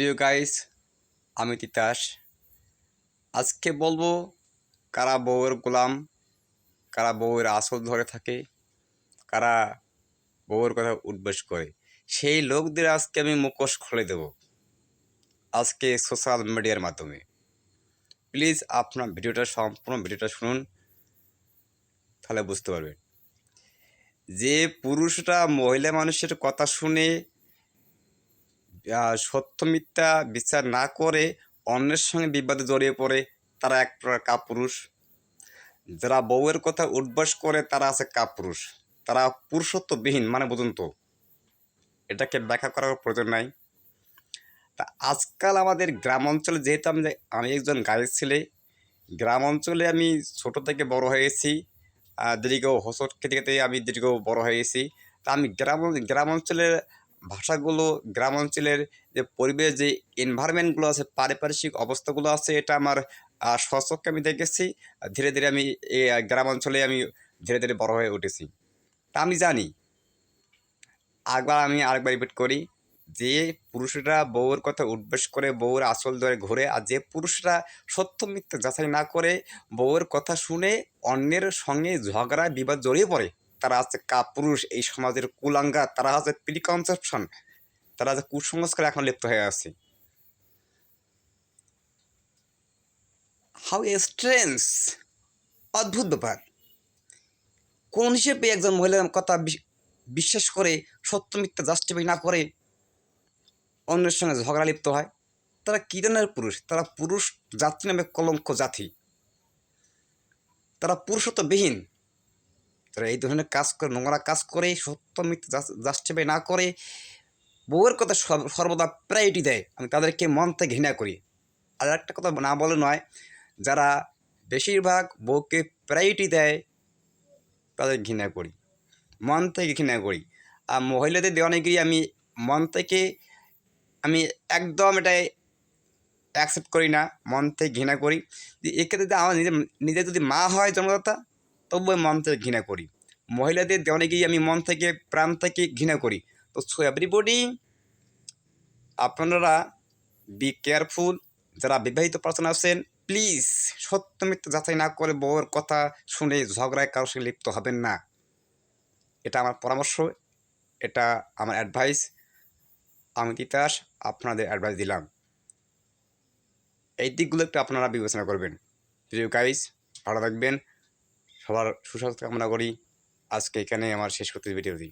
প্রিয় গাইস আমি তিতাস। আজকে বলব কারা বউয়ের গোলাম, কারা বউয়ের আসল ধরে থাকে, কারা বউয়ের কথা উদ্বেস করে। সেই লোকদের আজকে আমি মুখোশ খুলে দেব। আজকে সোশ্যাল মিডিয়ার মাধ্যমে। প্লিজ আপনার ভিডিওটা সম্পূর্ণ ভিডিওটা শুনুন, তাহলে বুঝতে পারবেন। যে পুরুষরা মহিলা মানুষের কথা শুনে সত্য মিথ্যা বিচার না করে অন্যের সঙ্গে বিবাদে জড়িয়ে পড়ে, তারা এক প্রকার কাপুরুষ। যারা বউয়ের কথা উদ্বাস করে, তারা আছে কাপুরুষ। তারা পুরুষত্ববিহীন মানে বুঝুন তো। এটাকে ব্যাখ্যা করার প্রয়োজন নাই। তা আজকাল আমাদের গ্রাম অঞ্চলে যেহেতু আমি আমি একজন গায়ের ছেলে, গ্রাম অঞ্চলে আমি ছোট থেকে বড় হয়েছি দীর্ঘ হোসট খেতে খেতে আমি দীর্ঘ বড় হয়েছি তা আমি গ্রাম গ্রাম অঞ্চলের ভাষাগুলো গ্রাম অঞ্চলের যে পরিবেশ যে এনভায়রনমেন্টগুলো আছে পারিপার্শ্বিক অবস্থাগুলো আছে এটা আমার আহ, স্বচক্ষে আমি দেখেছি। ধীরে ধীরে আমি এই আহ, গ্রাম অঞ্চলে আমি ধীরে ধীরে বড় হয়ে উঠেছি। তা আমি জানি। একবার আমি আরেকবার রিপিট করি যে পুরুষরা বউয়ের কথা উদ্বেস করে বউয়ের আসল ধরে ঘুরে আর যে পুরুষরা সত্য মিথ্যা যাচাই না করে বউয়ের কথা শুনে অন্যের সঙ্গে ঝগড়া বিবাদ জড়িয়ে পড়ে তারা আছে কাপুরুষ, এই সমাজের কুলাঙ্গা তারা আছে প্রিকনসেপশন তারা আছে কুসংস্কার এখন লিপ্ত হয়ে আছে। হাউ স্ট্রেন্স অদ্ভুত ব্যাপার। কোন হিসেবে একজন মহিলার কথা বিশ- বিশ্বাস করে, সত্য মিথ্যা জাস্টিফাই না করে, অন্যের সঙ্গে ঝগড়া লিপ্ত হয়, তারা কী ধরনের পুরুষ? তারা পুরুষ জাতি নামে কলঙ্ক জাতি। তারা পুরুষত্ববিহীন তারা এই ধরনের কাজ করে, নোংরা কাজ করে, সত্য মিথ্যা জাস্টিফাই না করে, বউয়ের কথা সর্ব- সর্বদা প্রায়োরিটি দেয়। আমি তাদেরকে মন থেকে ঘৃণা করি। আর একটা কথা না বলে নয়, যারা বেশিরভাগ বউকে প্রায়োরিটি দেয়, তাদের ঘৃণা করি। মন থেকে ঘৃণা করি। আর মহিলাদের দেওয়ানিগিরি আমি মন থেকে, আমি একদম এটাই অ্যাকসেপ্ট করি না, মন থেকে ঘৃণা করি। এক্ষেত্রে আমার নিজে নিজে যদি মা হয় জন্মদাতা তবুও মন থেকে ঘৃণা করি। মহিলাদের দেওয়ানিগিরি আমি মন থেকে, প্রাণ থেকে ঘৃণা করি। তো সো এভরিবডি আপনারা বি কেয়ারফুল যারা বিবাহিত পার্সন আছেন প্লিজ সত্য মিথ্যা যাচাই না করে বউয়ের কথা শুনে ঝগড়ায় কারোর সঙ্গে লিপ্ত হবেন না। এটা আমার পরামর্শ, এটা আমার অ্যাডভাইস আমি তিতাস, আপনাদের অ্যাডভাইস দিলাম। এই দিকগুলো একটু আপনারা বিবেচনা করবেন। প্রিয় গাইস ভালো থাকবেন। সবার সুস্বাস্থ্য কামনা করি। আজকে এখানে আমার শেষ করতে ভিডিওটি